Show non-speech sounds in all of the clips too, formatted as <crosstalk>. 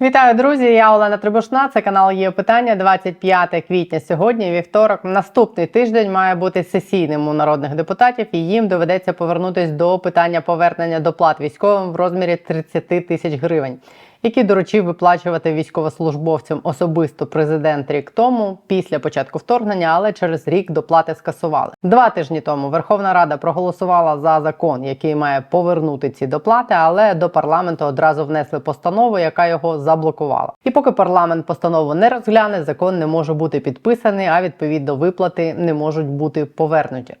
Вітаю, друзі! Я Олена Трибушна. Це канал є питання 25 квітня. Сьогодні вівторок. Наступний тиждень має бути сесійним у народних депутатів, і їм доведеться повернутись до питання повернення доплат військовим в розмірі 30 тисяч гривень, які доручив виплачувати військовослужбовцям особисто президент рік тому, після початку вторгнення, але через рік доплати скасували. Два тижні тому Верховна Рада проголосувала за закон, який має повернути ці доплати, але до парламенту одразу внесли постанову, яка його заблокувала. І поки парламент постанову не розгляне, закон не може бути підписаний, а відповідно виплати не можуть бути повернуті.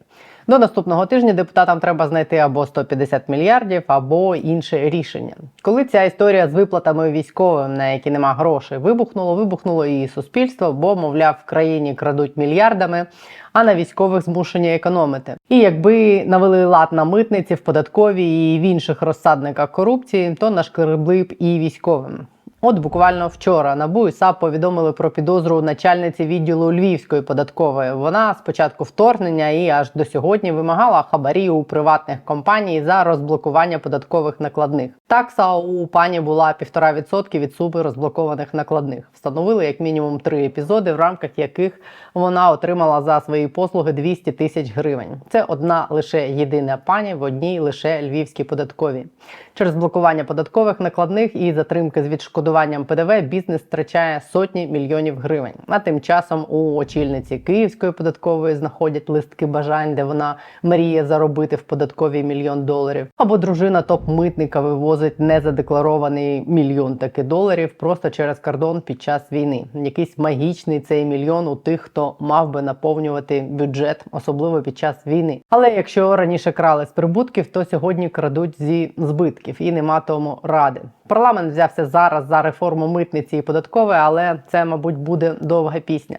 До наступного тижня депутатам треба знайти або 150 мільярдів, або інше рішення. Коли ця історія з виплатами військовим, на які нема грошей, вибухнуло, вибухнуло і суспільство, бо, мовляв, в країні крадуть мільярдами, а на військових змушені економити. І якби навели лад на митниці, в податковій і в інших розсадниках корупції, то нашкребли б і військовим. От буквально вчора НАБУ і САП повідомили про підозру начальниці відділу Львівської податкової. Вона з початку вторгнення і аж до сьогодні вимагала хабарі у приватних компаній за розблокування податкових накладних. Такса у пані була 1,5% від суми розблокованих накладних. Встановили як мінімум три епізоди, в рамках яких вона отримала за свої послуги 200 тисяч гривень. Це одна лише єдина пані в одній лише львівській податковій. Через блокування податкових накладних і затримки з відшкодуванням ПДВ бізнес втрачає сотні мільйонів гривень. А тим часом у очільниці Київської податкової знаходять листки бажань, де вона мріє заробити в податковій мільйон доларів. Або дружина топ-митника вивозить незадекларований мільйон таки доларів просто через кордон під час війни. Якийсь магічний цей мільйон у тих, хто мав би наповнювати бюджет, особливо під час війни. Але якщо раніше крали з прибутків, то сьогодні крадуть зі збитків і нема тому ради. Парламент взявся зараз за реформу митниці і податкової, але це, мабуть, буде довга пісня.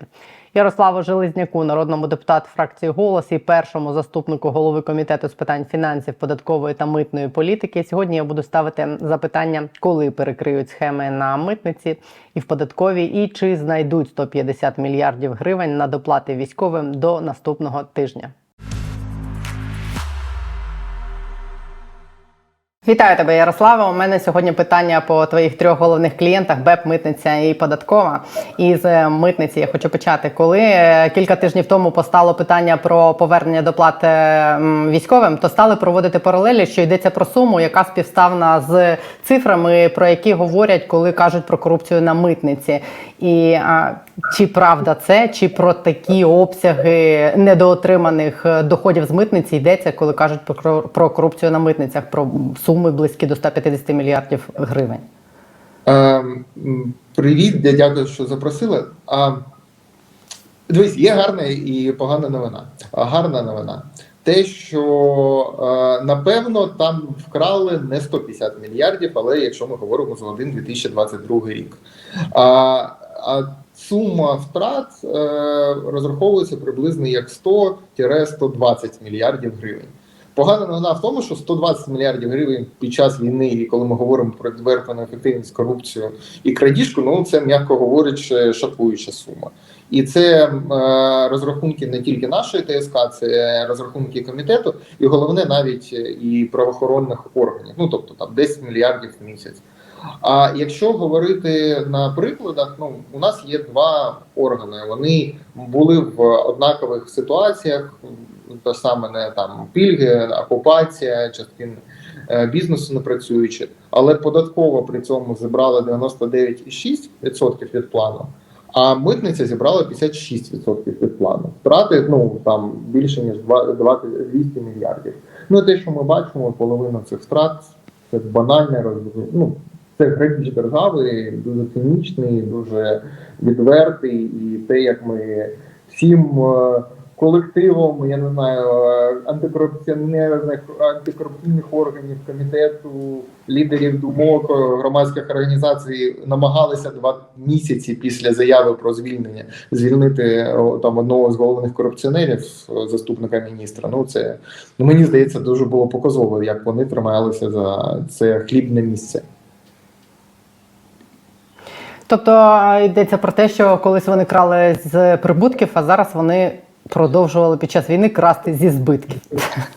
Ярославу Железняку, народному депутату фракції голос і першому заступнику голови комітету з питань фінансів, податкової та митної політики. Сьогодні я буду ставити запитання, коли перекриють схеми на митниці і в податковій, і чи знайдуть 150 мільярдів гривень на доплати військовим до наступного тижня. Вітаю тебе, Ярослава. У мене сьогодні питання по твоїх трьох головних клієнтах: БЕП, митниця і податкова. І з е, митниці я хочу почати. Коли е, кілька тижнів тому постало питання про повернення доплат е, військовим, то стали проводити паралелі, що йдеться про суму, яка співставна з цифрами, про які говорять, коли кажуть про корупцію на митниці. І а, чи правда це, чи про такі обсяги недоотриманих доходів з митниці йдеться, коли кажуть про корупцію на митницях, про суми близькі до 150 мільярдів гривень? Е, Привіт, я дякую, що запросили. А, дивись, є гарна і погана новина. А гарна новина. Те, що напевно там вкрали не 150 мільярдів, але якщо ми говоримо за один 2022 рік. А, а сума втрат е, розраховується приблизно як 100-120 мільярдів гривень. Погана новина в тому, що 120 мільярдів гривень під час війни, і коли ми говоримо про відверту ефективність, корупцію і крадіжку, ну це м'яко говорячи, шокуюча сума. І це е, розрахунки не тільки нашої ТСК, це розрахунки комітету, і головне навіть і правоохоронних органів. Ну тобто там 10 мільярдів в місяць. А якщо говорити на прикладах, ну у нас є два органи. Вони були в однакових ситуаціях, те саме не там пільги, окупація, частин е, бізнесу не працюючи, але податково при цьому зібрала 99,6% від плану. А митниця зібрала 56% від плану. Втрати ну там більше ніж 200 мільярдів. Ну те, що ми бачимо, половина цих втрат це банальне роз... ну, це грабіж держави, дуже цинічний, дуже відвертий, і те, як ми всім е, колективом, я не знаю, антикорупціонерних антикорупційних органів, комітету, лідерів думок, громадських організацій намагалися два місяці після заяви про звільнення звільнити там одного з головних корупціонерів, заступника міністра. Ну це ну, мені здається дуже було показово, як вони трималися за це хлібне місце. Тобто йдеться про те, що колись вони крали з прибутків, а зараз вони продовжували під час війни красти зі збитків.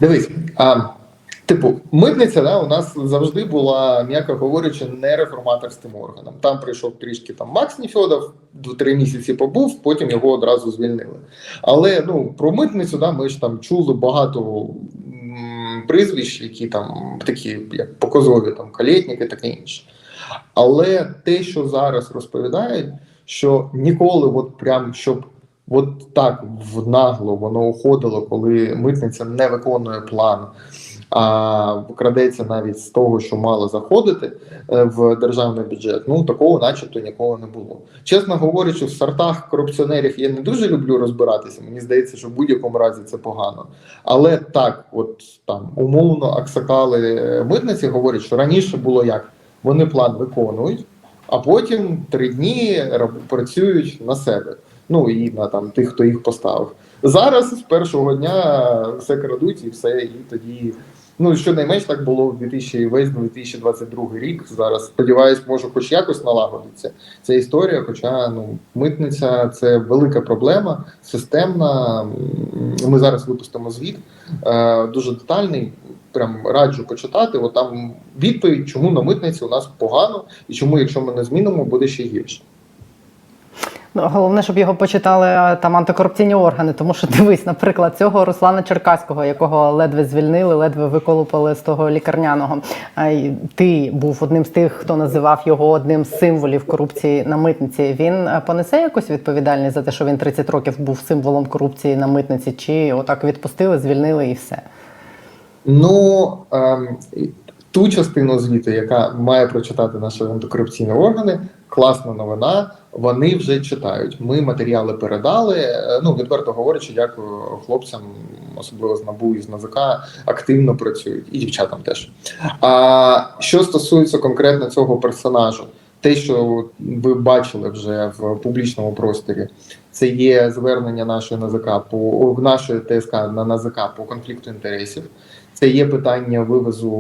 Дивись, а, Типу, митниця да, у нас завжди була, м'яко говорячи, не реформаторським органом. Там прийшов трішки там Макс Ніфьодов, три місяці побув, потім його одразу звільнили. Але ну про митницю, да, ми ж там чули багато прізвищ, які там такі як показові, там калєтніки, таке інше. Але те, що зараз розповідають, що ніколи, от прям щоб от так в нагло воно уходило, коли митниця не виконує план, а крадеться навіть з того, що мало заходити е, в державний бюджет. Ну такого, начебто, ніколи не було. Чесно говорячи, в сортах корупціонерів я не дуже люблю розбиратися. Мені здається, що в будь-якому разі це погано. Але так, от там умовно аксакали е, митниці говорять, що раніше було як вони план виконують, а потім три дні працюють на себе. Ну і на там тих, хто їх поставив. Зараз з першого дня все крадуть і все, і тоді. Ну, щонайменш так було в 2000, весь 2022 рік. Зараз сподіваюсь, може хоч якось налагодиться ця історія. Хоча ну митниця це велика проблема, системна. Ми зараз випустимо звіт е, дуже детальний. Прям раджу почитати. От там відповідь, чому на митниці у нас погано, і чому, якщо ми не змінимо, буде ще гірше. Ну, головне, щоб його почитали там антикорупційні органи, тому що <laughs> дивись, наприклад, цього Руслана Черкаського, якого ледве звільнили, ледве виколупали з того лікарняного. Ти був одним з тих, хто називав його одним з символів корупції на митниці. Він понесе якусь відповідальність за те, що він 30 років був символом корупції на митниці, чи отак відпустили, звільнили і все. Ну ем, ту частину звіту, яка має прочитати наші антикорупційні органи, класна новина. Вони вже читають. Ми матеріали передали. Е, Ну відверто говорячи, дякую хлопцям, особливо з НАБУ і з НАЗК, активно працюють і дівчатам теж. А що стосується конкретно цього персонажу, те, що ви бачили вже в публічному просторі, це є звернення нашої НАЗК по нашої ТСК на НАЗК по конфлікту інтересів. Це є питання вивозу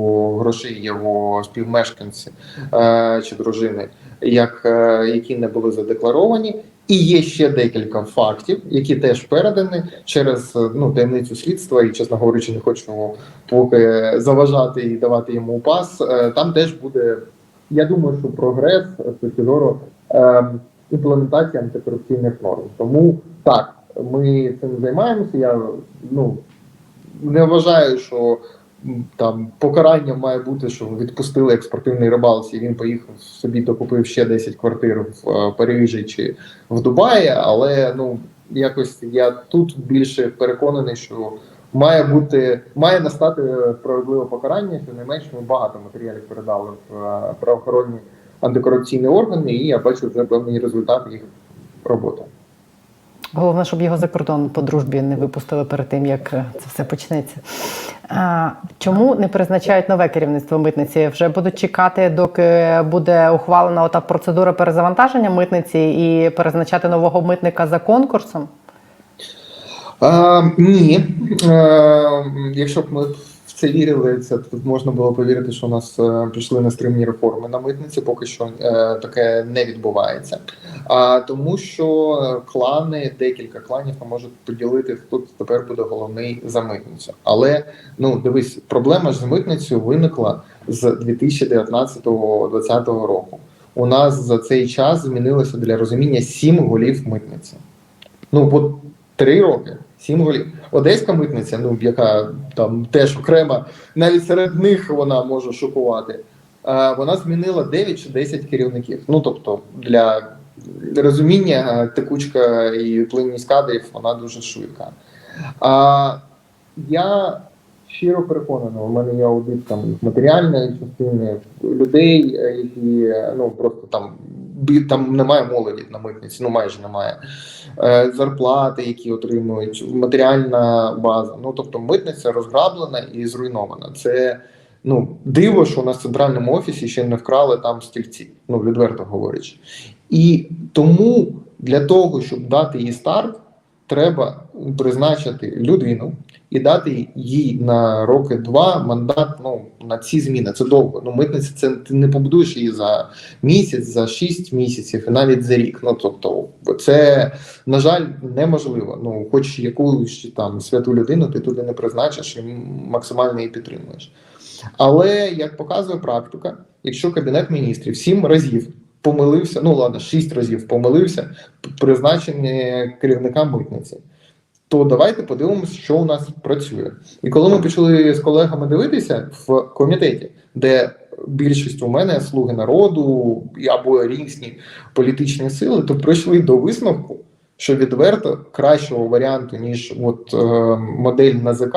грошей його співмешканці е, чи дружини, як, е, які не були задекларовані. І є ще декілька фактів, які теж передані через е, ну, таємницю слідства, і, чесно говорячи, не хочу поки заважати і давати йому пас. Е, Там теж буде, я думаю, що прогрес з точки зору імплементації антикорупційних норм. Тому так, ми цим займаємося. Я ну не вважаю, що там покарання має бути, що відпустили як спортивний рибалці, він поїхав собі докупив ще 10 квартир в е, Парижі чи в Дубаї. Але ну якось я тут більше переконаний, що має бути має настати справедливе покарання. Що не менш ми багато матеріалів передали в е, правоохоронні антикорупційні органи, і я бачу вже певний результат їх роботи. Головне, щоб його за кордон по дружбі не випустили перед тим, як е, це все почнеться. Чому не призначають нове керівництво митниці? Вже будуть чекати, доки буде ухвалена ота процедура перезавантаження митниці і перезначати нового митника за конкурсом? А, ні. А, якщо б ми це вірили, це тут можна було повірити, що у нас е, пішли нестримні реформи на митниці. Поки що е, таке не відбувається. А тому, що е, клани, декілька кланів можуть поділити, хто тепер буде головний за митницю. Але ну дивись, проблема ж з митницею виникла з 2019-2020 року. У нас за цей час змінилося для розуміння сім голів митниці. Ну, от три роки, сім голів. Одеська митниця, ну яка там теж окрема, навіть серед них вона може шокувати. Вона змінила 9 чи 10 керівників. Ну тобто, для розуміння е, текучка і плинність кадрів вона дуже швидка. А, я щиро переконаний, у мене є аудит там матеріальної частини людей, е, які е, ну просто там там немає молоді на митниці, ну майже немає. Е, Зарплати, які отримують, матеріальна база. Ну тобто митниця розграблена і зруйнована. Це ну диво, що у нас в центральному офісі ще не вкрали там стільці, ну відверто говорячи. І тому для того, щоб дати їй старт, треба призначити людину і дати їй на роки два мандат ну, на ці зміни. Це довго. Ну, митниця це ти не побудуєш її за місяць, за шість місяців, і навіть за рік. Ну тобто, це на жаль неможливо. Ну, хоч якусь там святу людину ти туди не призначиш і максимально її підтримуєш. Але як показує практика, якщо кабінет міністрів сім разів помилився, ну ладно, шість разів помилився при призначенні керівника митниці, то давайте подивимося, що у нас працює. І коли ми почали з колегами дивитися в комітеті, де більшість у мене слуги народу або різні політичні сили, то прийшли до висновку, що відверто кращого варіанту, ніж от, е, модель НАЗК,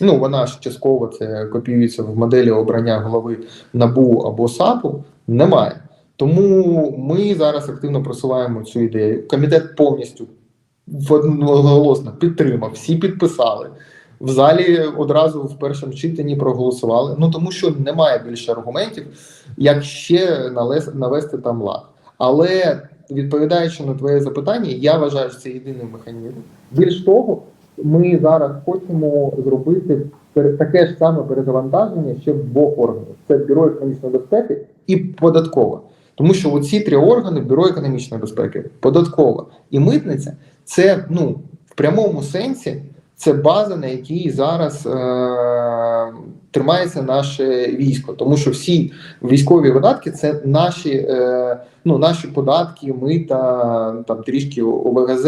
ну вона ж частково це копіюється в моделі обрання голови НАБУ або САПу, немає. Тому ми зараз активно просуваємо цю ідею. Комітет повністю одноголосно підтримав, всі підписали. В залі одразу в першому читанні проголосували. Ну тому що немає більше аргументів, як ще навести там лад. Але відповідаючи на твоє запитання, я вважаю, що це єдиний механізм. Більш того, ми зараз хочемо зробити таке ж саме перезавантаження ще в двох органів: це бюро економічної безпеки і податкова. Тому що оці три органи бюро економічної безпеки, податкова і митниця це ну в прямому сенсі це база, на якій зараз е- тримається наше військо, тому що всі військові видатки це наші, е- ну, наші податки, мита, там трішки ОВГЗ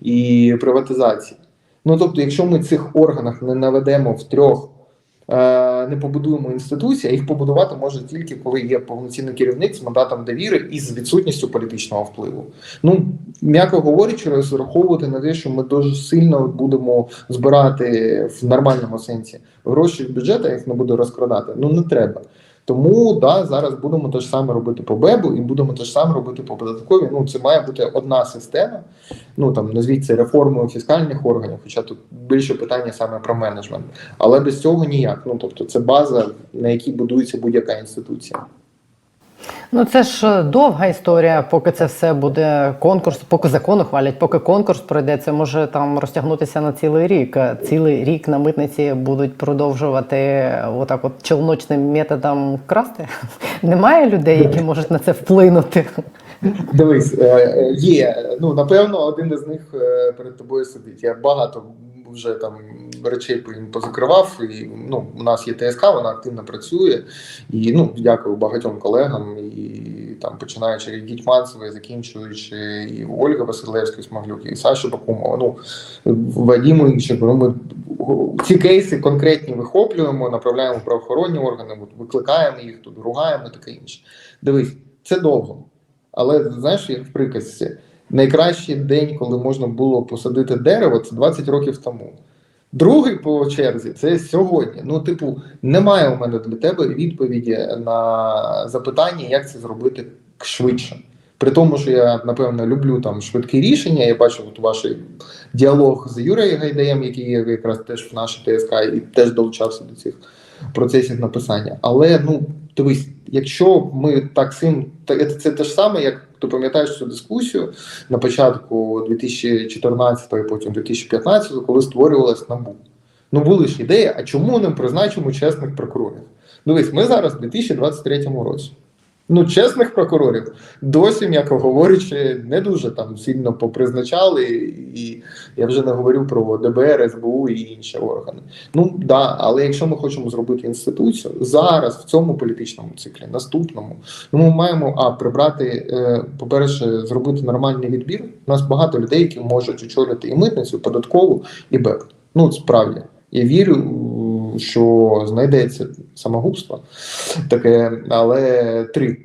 і приватизації. Ну тобто, якщо ми цих органах не наведемо в трьох. Е, Не побудуємо інституції, а їх побудувати може тільки коли є повноцінний керівник з мандатом довіри і з відсутністю політичного впливу. Ну м'яко говорячи, розраховувати на те, що ми дуже сильно будемо збирати в нормальному сенсі гроші в бюджет, а їх не буде розкрадати. Ну не треба. Тому да, зараз будемо те ж саме робити по БЕБу і будемо те ж саме робити по податковій. Ну це має бути одна система. Ну там назвіть це реформою фіскальних органів, хоча тут більше питання саме про менеджмент. Але без цього ніяк. Ну тобто, це база, на якій будується будь-яка інституція. Ну це ж е, довга історія, поки це все буде конкурс, поки закон ухвалять, поки конкурс пройде, це може там розтягнутися на цілий рік. Е, Цілий рік на митниці будуть продовжувати е, отак, от челночним методом красти. <laughs> Немає людей, які можуть на це вплинути. Дивись, є. Ну напевно, один із них перед тобою сидить. Я багато вже там речей їм позакривав. І ну, у нас є ТСК, вона активно працює. І ну, дякую багатьом колегам, і там починаючи від Гітьманцевої, закінчуючи і Ольга Василевська Смаглюк, і Саша Бакумова. Ну Вадіму інших. Ну, ми ці кейси конкретні вихоплюємо, направляємо в правоохоронні органи, викликаємо їх тут, ругаємо, таке інше. Дивись, це довго. Але знаєш, як в приказці, найкращий день, коли можна було посадити дерево, це 20 років тому. Другий по черзі це сьогодні. Ну, типу, немає у мене для тебе відповіді на запитання, як це зробити швидше. При тому, що я напевно люблю там швидкі рішення. Я бачив от ваш діалог з Юрієм Гайдаєм, який якраз теж в нашій ТСК, і теж долучався до цих процесів написання. Але ну дивись, якщо ми так сим, та- це те ж саме, як ти пам'ятаєш цю дискусію на початку 2014 і потім 2015, коли створювалась НАБУ. Ну були ж ідеї, а чому не призначимо чесних прокурорів? Дивись, ми зараз в 2023 році. Ну, чесних прокурорів досі, м'яко говорячи, не дуже там сильно попризначали, і я вже не говорю про ДБР, СБУ і інші органи. Ну да, але якщо ми хочемо зробити інституцію зараз, в цьому політичному циклі, наступному, ну ми маємо а прибрати, е, по-перше, зробити нормальний відбір. У нас багато людей, які можуть очолити і митницю, і податкову, і БЕП. Ну справді. Я вірю, що знайдеться самогубство таке, але три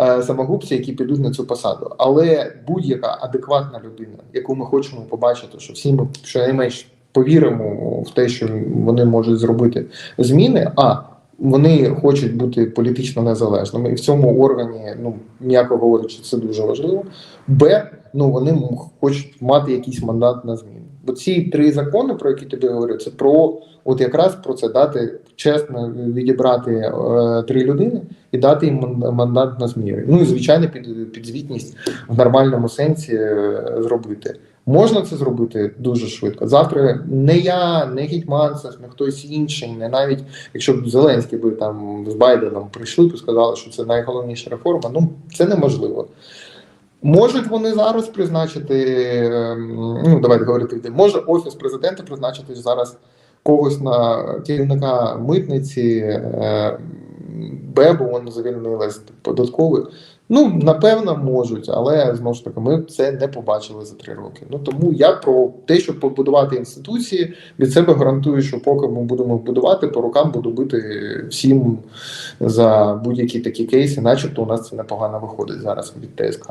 е, самогубці, які підуть на цю посаду. Але будь-яка адекватна людина, яку ми хочемо побачити, що всі ми щонайменш повіримо в те, що вони можуть зробити зміни. А вони хочуть бути політично незалежними, і в цьому органі, ну м'яко говорячи, це дуже важливо. Б, ну вони хочуть мати якийсь мандат на зміну. Бо ці три закони, про які тобі говорю, це про от якраз про це дати чесно відібрати е, три людини і дати їм мандат на зміни. Ну і звичайно, під, підзвітність в нормальному сенсі е, зробити. Можна це зробити дуже швидко. Завтра не я, не Гетьманцев, не хтось інший, не навіть якщо б Зеленський би там з Байденом прийшли б сказали, що це найголовніша реформа. Ну це неможливо. Можуть вони зараз призначити, ем, ну давайте говорити, може офіс президента призначити зараз когось на керівника митниці, е, Бебу вони звільнили з податкових. Ну, напевно, можуть, але знову ж таки, ми це не побачили за три роки. Ну тому я про те, щоб побудувати інституції, від себе гарантую, що поки ми будемо будувати, по рукам буду бити всім за будь-які такі кейси, начебто у нас це непогано виходить зараз від ТСК.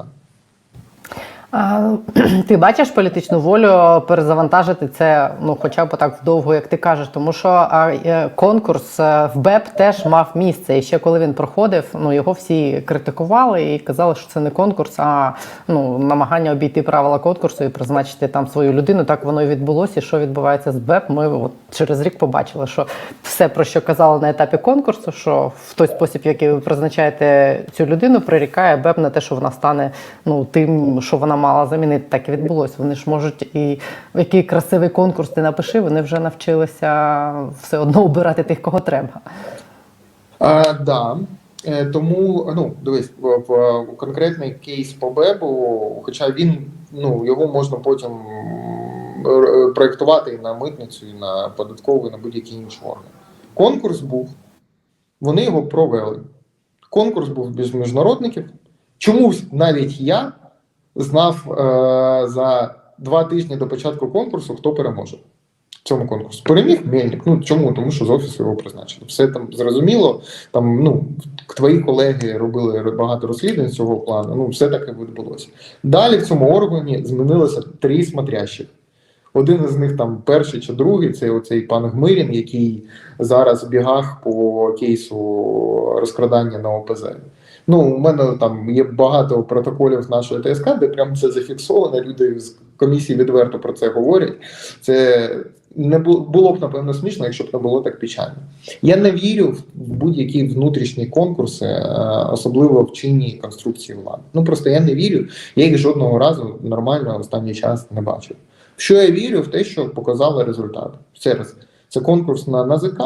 <clears throat> Ти бачиш політичну волю перезавантажити це, ну хоча б так вдовго, як ти кажеш, тому що е, конкурс е, в БЕП теж мав місце. І ще коли він проходив, ну його всі критикували і казали, що це не конкурс, а ну намагання обійти правила конкурсу і призначити там свою людину. Так воно і відбулося. І що відбувається з БЕП? Ми от через рік побачили, що все про що казали на етапі конкурсу, що в той спосіб, який ви призначаєте цю людину, прирікає БЕП на те, що вона стане ну тим, що вона мала замінити. Так і відбулося. Вони ж можуть і який красивий конкурс ти напиши, вони вже навчилися все одно обирати тих, кого треба. А, да. Е, Тому ну дивись, конкретний кейс по Бебу, хоча він ну його можна потім проєктувати і на митницю, і на податкову, і на будь-які інші органи. Конкурс був, вони його провели. Конкурс був без міжнародників. Чомусь навіть я знав е, за два тижні до початку конкурсу, хто переможе в цьому конкурсі. Переміг Мельник. Ну чому? Тому що з офісу його призначили. Все там зрозуміло. Там ну твої колеги робили багато розслідувань з цього плану. Ну все таки відбулося. Далі в цьому органі змінилося три смотрящих. Один із них там перший чи другий, це оцей пан Гмирін, який зараз в бігах по кейсу розкрадання на ОПЗ. Ну, у мене там є багато протоколів нашої ТСК, де прям це зафіксовано. Люди з комісії відверто про це говорять. Це не бу- було б напевно смішно, якщо б не було так печально. Я не вірю в будь-які внутрішні конкурси, е, особливо в чинній конструкції влади. Ну просто я не вірю. Я їх жодного разу нормально останній час не бачив. Що я вірю в те, що показали результат. Ще раз, це конкурс на НАЗК,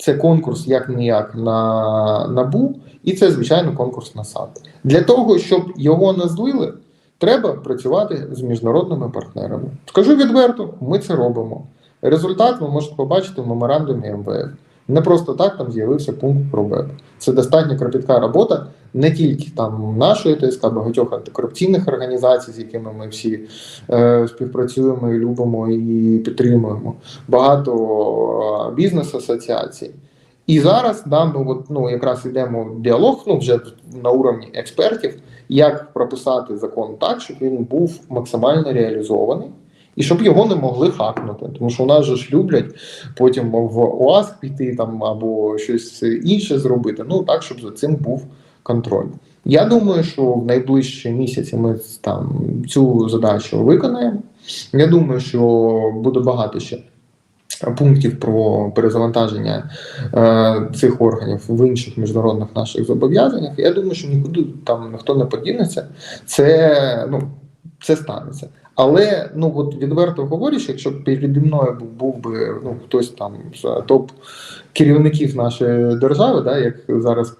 це конкурс як ніяк на НАБУ, і це звичайно конкурс на САД. Для того, щоб його не злили, треба працювати з міжнародними партнерами. Скажу відверто, ми це робимо. Результат ви можете побачити в меморандумі МВФ. Не просто так там з'явився пункт про БЕП. Це достатньо кропітка робота не тільки там нашої ТСК, багатьох антикорупційних організацій, з якими ми всі е, співпрацюємо і любимо і підтримуємо, багато е, бізнес-асоціацій. І зараз да, ми от, ну, якраз йдемо в діалог ну, вже на уровні експертів, як прописати закон так, щоб він був максимально реалізований. І щоб його не могли хакнути, тому що у нас же ж люблять потім в ОАСК піти там або щось інше зробити. Ну так, щоб за цим був контроль. Я думаю, що в найближчі місяці ми там цю задачу виконаємо. Я думаю, що буде багато ще пунктів про перезавантаження е, цих органів в інших міжнародних наших зобов'язаннях. Я думаю, що нікуди там ніхто не подінеться. Це ну це станеться. Але ну от відверто говорячи, якщо переді мною був, був би ну хтось там з топ керівників нашої держави, да, як зараз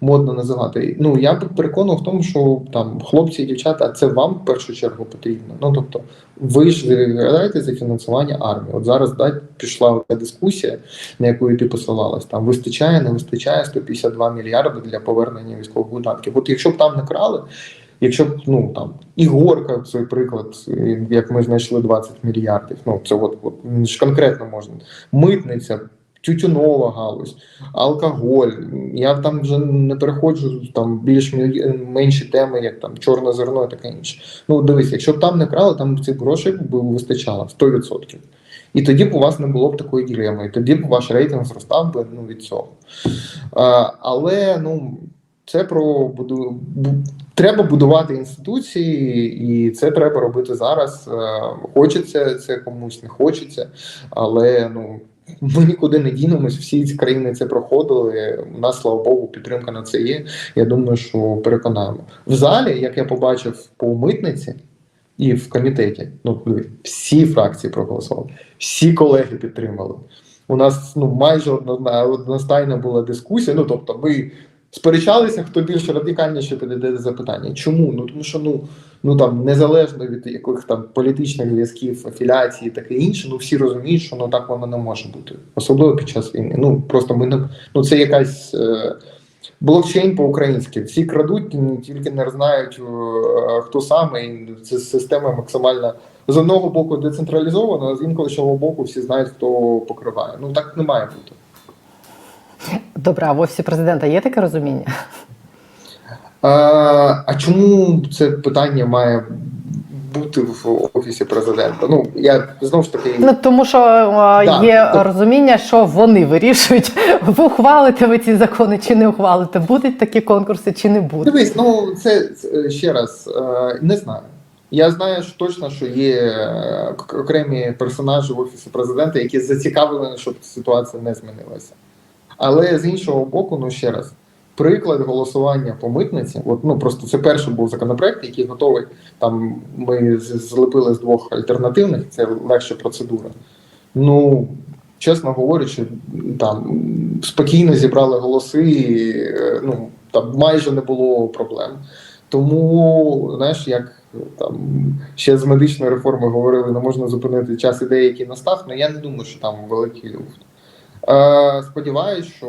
модно називати. Ну я б переконав в тому, що там хлопці і дівчата, це вам в першу чергу потрібно. Ну тобто, ви ж відповідаєте за фінансування армії. От зараз да, пішла така дискусія, на яку ти посилалась. Там вистачає, не вистачає 152 мільярди для повернення військових видатків. От якщо б там не крали. Якщо б ну там Ігорка, цей приклад, як ми знайшли 20 мільярдів. Ну це от, от ж конкретно можна митниця, тютюнова галузь, алкоголь. Я там вже не переходжу там більш менші теми, як там чорне зерно і таке інше. Ну дивись, якщо б там не крали, там цих грошей б вистачало 100%. І тоді б у вас не було б такої ділеми, і тоді б ваш рейтинг зростав би ну, від цього. А, але ну. Це про треба будувати інституції, і це треба робити зараз. Хочеться це комусь, не хочеться, але ну ми нікуди не дінемось. Всі ці країни це проходили. У нас, слава Богу, підтримка на це є. Я думаю, що переконаємо в залі, як я побачив по митниці і в комітеті. Ну всі фракції проголосували, всі колеги підтримали. У нас ну майже одностайна була дискусія. Ну тобто, ми Сперечалися, хто більш радикальніше підійде до запитання. Чому? Ну тому що ну, ну там незалежно від яких там політичних зв'язків, афіляцій таке інше, ну всі розуміють, що ну так воно не може бути, особливо під час війни. Ну просто ми не ну це якась е, блокчейн по-українськи. Всі крадуть, тільки не знають е, хто саме. І це система максимально з одного боку децентралізована, а з іншого боку всі знають, хто покриває. Ну так не має бути. Добре, а в офісі президента є таке розуміння? А, а чому це питання має бути в офісі президента? Ну я знову ж таки Ну тому що Да, є то- розуміння, що вони вирішують, <laughs> ви ухвалите ви ці закони чи не ухвалите, будуть такі конкурси чи не будуть. дивись, ну це ще раз не знаю. Я знаю що точно, що є е, окремі персонажі в офісі президента, які зацікавлені, щоб ситуація не змінилася. Але з іншого боку, ну ще раз, приклад голосування по митниці, от ну просто це перший був законопроект, який готовий. Там ми злепили з двох альтернативних, це легша процедура. Ну, чесно говорячи, там спокійно зібрали голоси, і, ну там майже не було проблем. Тому, знаєш, як там ще з медичної реформи говорили, не можна зупинити час і деякий настав, але я не думаю, що там великий люфт. Е, Сподіваюсь, що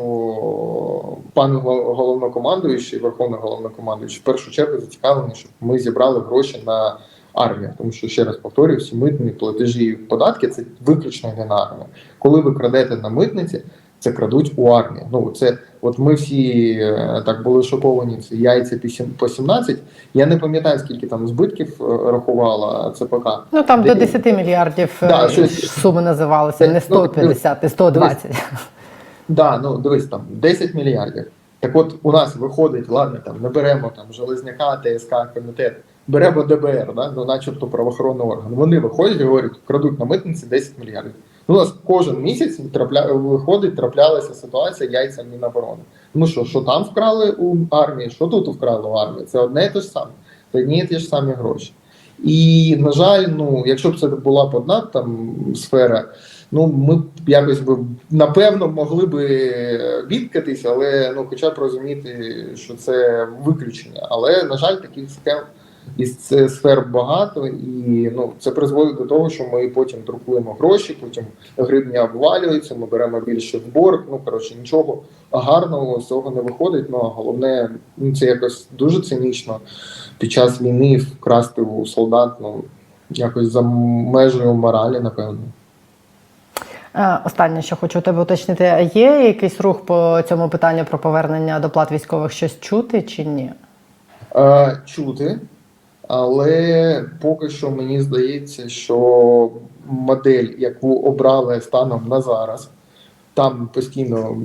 пан головнокомандуючий, верховний головнокомандуючий, в першу чергу зацікавлений, щоб ми зібрали гроші на армію. Тому що ще раз повторюю, всі митні платежі і податки це виключно не на армію. Коли ви крадете на митниці, це крадуть у армії. Ну це от ми всі е, так були шоковані. Це яйця по 17. Я не пам'ятаю, скільки там збитків е, рахувала ЦПК. Ну там Де- до 10 мільярдів е, Да, щось- суми називалися, не Ну, 150, не 120. Да, ну дивись там 10 мільярдів. Так от у нас виходить, ладно, там не беремо там Железняка, ТСК, комітет, беремо ДБР, да, ну, начебто правоохоронний орган. Вони виходять і говорять, крадуть на митниці 10 мільярдів. У нас кожен місяць трапля... виходить, траплялася ситуація яйця Міноборони. Ну що, що там вкрали у армії, що тут вкрали у армії? Це одне і те ж саме, це одні і ті ж самі гроші. І, на жаль, ну, якщо б це була б одна там сфера, ну ми б якось би напевно могли би бідкатись, але ну хоча б розуміти, що це виключення. Але на жаль, таких схем із цих сфер багато, і ну це призводить до того, що ми потім друкуємо гроші, потім гривня обвалюється, ми беремо більше в борг. Ну коротше, нічого гарного з цього не виходить. Ну а головне, ну це якось дуже цинічно під час війни вкрасти у солдат. Ну якось за межею моралі, напевно. Е, Останнє, що хочу у тебе уточнити, є якийсь рух по цьому питанню про повернення доплат військових щось чути чи ні? Е, чути, але поки що мені здається, що модель, яку обрали станом на зараз, там постійно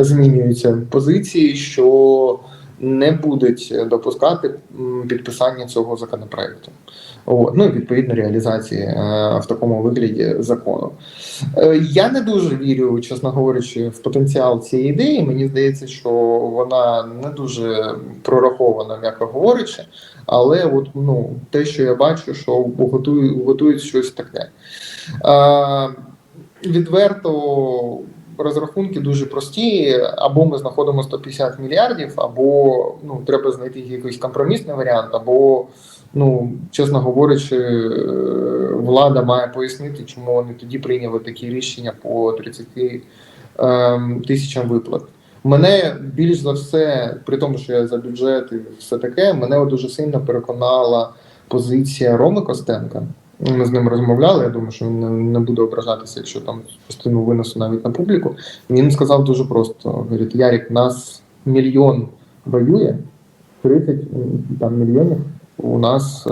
змінюються позиції, що не будуть допускати підписання цього законопроекту. От. Ну і відповідно реалізації е, в такому вигляді закону. Е, Я не дуже вірю, чесно говорячи, в потенціал цієї ідеї. Мені здається, що вона не дуже прорахована, м'яко говорячи. Але от ну те, що я бачу, що готують, готують щось таке. Е, відверто розрахунки дуже прості. Або ми знаходимо 150 мільярдів, або ну треба знайти якийсь компромісний варіант, або ну чесно говорячи, е, влада має пояснити, чому вони тоді прийняли такі рішення по 30 ем, тисячам виплат. Мене більш за все, при тому, що я за бюджет і все таке, мене дуже сильно переконала позиція Роми Костенка. Ми з ним розмовляли. Я думаю, що він не, буде ображатися, якщо там частину винесу навіть на публіку. Він сказав дуже просто: говорить, Ярік, нас мільйон воює, 30 там мільйонів у нас е,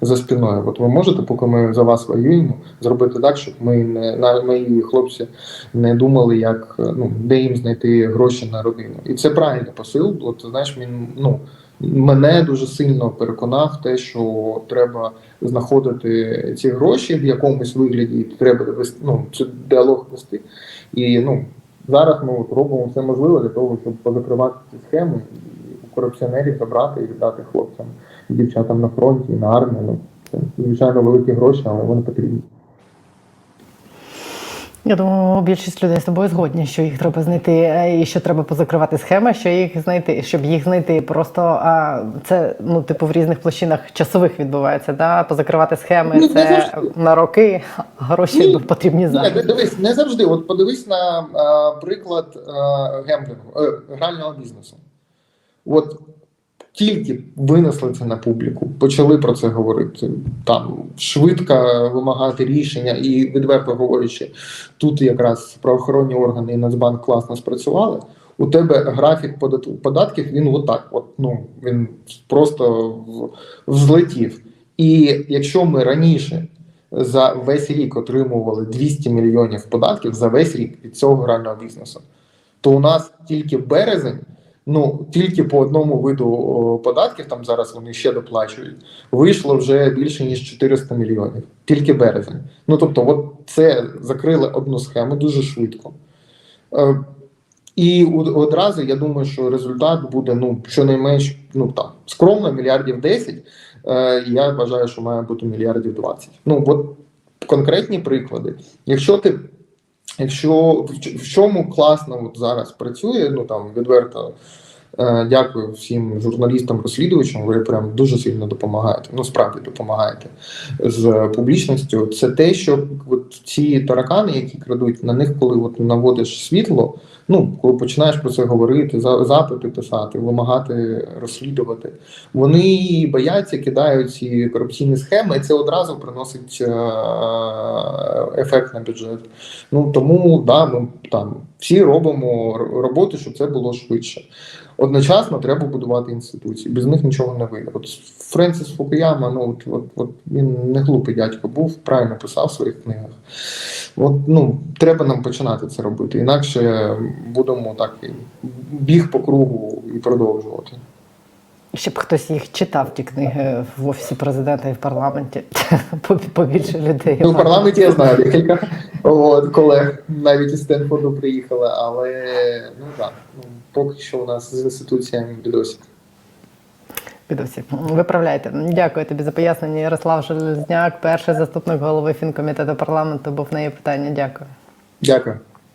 за спиною. От ви можете, поки ми за вас воюємо, зробити так, щоб ми не на мої хлопці не думали, як е, ну де їм знайти гроші на родину. І це правильний посил. От знаєш, він ну мене дуже сильно переконав те, що треба знаходити ці гроші в якомусь вигляді, і треба вести ну, цей діалог вести. І ну зараз ми робимо все можливе для того, щоб позакривати ці схеми корупціонерів забрати і віддати хлопцям дівчатам на фронті, на армію. Ну це звичайно великі гроші, але вони потрібні. Я думаю, більшість людей з тобою згодні, що їх треба знайти, е, і що треба позакривати схеми, що їх знайти, щоб їх знайти. Просто а, це ну, типу, в різних площинах часових відбувається. Да? Позакривати схеми Ну, це не на роки, а гроші Ні. потрібні Ні, зараз. ди- дивись, не завжди. От подивись на е, приклад е, гемблінгу, е, грального бізнесу. От тільки винесли це на публіку, почали про це говорити. Там швидко вимагати рішення, і відверто говорячи, тут якраз правоохоронні органи і Нацбанк класно спрацювали. У тебе графік подат- податків, він отак, от, ну, він просто взлетів. І якщо ми раніше за весь рік отримували 200 мільйонів податків за весь рік від цього грального бізнесу, то у нас тільки березень, ну тільки по одному виду податків, там зараз вони ще доплачують, вийшло вже більше ніж 400 мільйонів. Тільки березень. Ну тобто, от це закрили одну схему дуже швидко. Е, і одразу я думаю, що результат буде ну щонайменш ну там скромно мільярдів 10. Е, я вважаю, що має бути мільярдів 20. Ну от конкретні приклади. Якщо ти, якщо в, чому класно от зараз працює, ну там відверто. е, Дякую всім журналістам, розслідувачам. Ви прям дуже сильно допомагаєте. Ну справді допомагаєте з публічністю. Це те, що от ці таракани, які крадуть, на них, коли от наводиш світло, ну коли починаєш про це говорити, за- запити писати, вимагати розслідувати, вони бояться, кидають ці корупційні схеми, і це одразу приносить е, ефект на бюджет. Ну тому да, ми там всі робимо роботи, щоб це було швидше. Одночасно треба будувати інституції. Без них нічого не вийде. От Френсіс Фукуяма, ну от, от, от він не глупий дядько був, правильно писав в своїх книгах. От ну треба нам починати це робити. Інакше будемо так біг по кругу і продовжувати. Щоб хтось їх читав, ті книги в офісі президента і в парламенті. <laughs> По- Побільше людей. Ну, в парламенті я знаю декілька от, колег навіть із Стенфорду приїхали, але ну так, ну, поки що у нас з інституціями бідосі. Підосі. Виправляйте. Дякую тобі за пояснення. Ярослав Железняк, перший заступник голови фінкомітету парламенту, був на її питання. Дякую. Дякую.